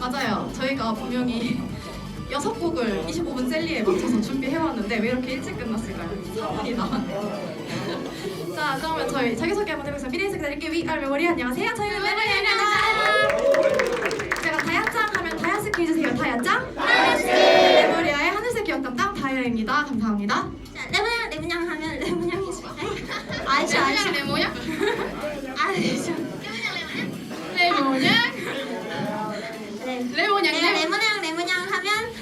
맞아요. 저희가 분명히 여섯 곡을 25분 셀리에 맞춰서 준비해왔는데 왜 이렇게 일찍 끝났을까요? 4분이 남았네요. 자, 그러면 저희 자기소개 한번 해보겠습니다. 미래의 색깔 위 알 메모리 안녕하세요. 저희는 메모리입니다. 제가 다야짱 하면 다야스키 해주세요. 다야짱. 다야스키. 메모리아의 하늘색 기억 담당 다야입니다. 감사합니다. 자, 레몬양 레몬양 하면 레몬양이 있을까요? 아이쇼 아이쇼 레모냐? 아이쇼 네. 레모냥 내가 레몬양 레몬양 하면?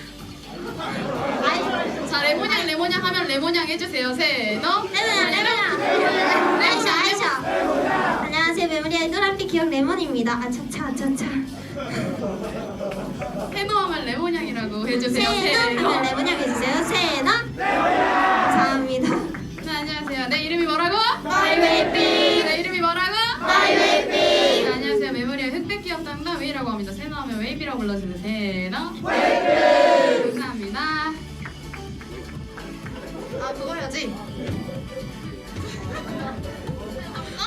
자, 레모냥 레모냥 하면 레모냥 해주세요. 세, 너. 레몬양 레몬양 아이쇼 아이쇼 안녕하세요. 메모리아의 노란빛 기억 레몬입니다. 아차차 아차차 세노 하면 레모냥이라고 해주세요. 세너? 하면 레몬양 해주세요. 세너? 감사합니다. 네, 안녕하세요. 내 이름이 뭐라고? 마이웨이 웨이라고 합니다. 세노 하면 웨이비라고 불러주세요. 세노. 감사합니다. 아, 그거 해야지.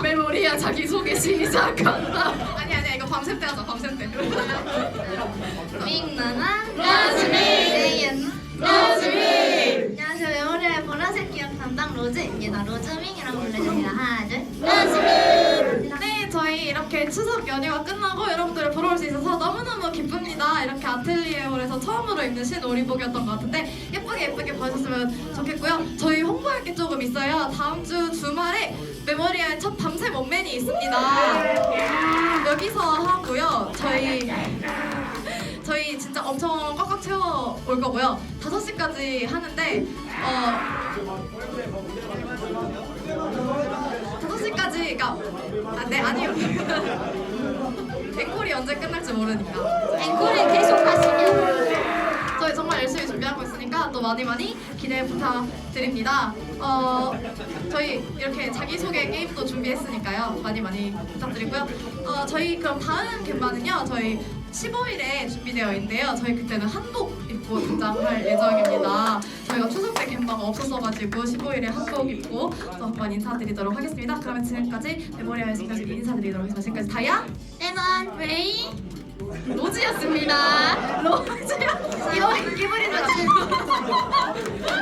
메모리야 자기 소개 시작한다. 아니 아니야 이거 밤샘 때 하자 밤샘 때. 윙나나 로즈미. 네연 로즈미. 안녕하세요 메모리아의 보라색 기억 담당 로즈입니다 로즈밍이라고 불러줍니다 하나 둘 로즈밍 네, 저희 이렇게 추석 연휴가 끝나고 여러분들을 보러 다. 이렇게 아틀리에홀에서 처음으로 입는 신오리복이었던 것 같은데 예쁘게 예쁘게 봐주셨으면 좋겠고요. 저희 홍보할 게 조금 있어요. 다음 주 주말에 메모리얼 첫 밤샘 원맨이 있습니다. 여기서 하고요. 저희 저희 진짜 엄청 꽉꽉 채워 올 거고요. 5시까지 하는데 어 5시까지 그러니까 아, 네 아니요. 언제 끝날지 모르니까. 앵콜을 계속 하시면 저희 정말 열심히 준비하고 있으니까 또 많이 많이 기대 부탁드립니다. 어, 저희 이렇게 자기소개 게임도 준비했으니까요. 많이 많이 부탁드리고요. 어, 저희 그럼 다음 gem바는요. 저희 15일에 준비되어 있는데요. 저희 그때는 한복 입고 등장할 예정입니다. 저희가 추석 때 gem바가 없었어가지고 15일에 한복 입고 또 한번 인사드리도록 하겠습니다. 그러면 지금까지 메모리얼에서까지 인사드리도록 하겠습니다. 지금까지 다야 레몬 웨이 로즈였습니다. 로즈요? 이거 기분이 좋지.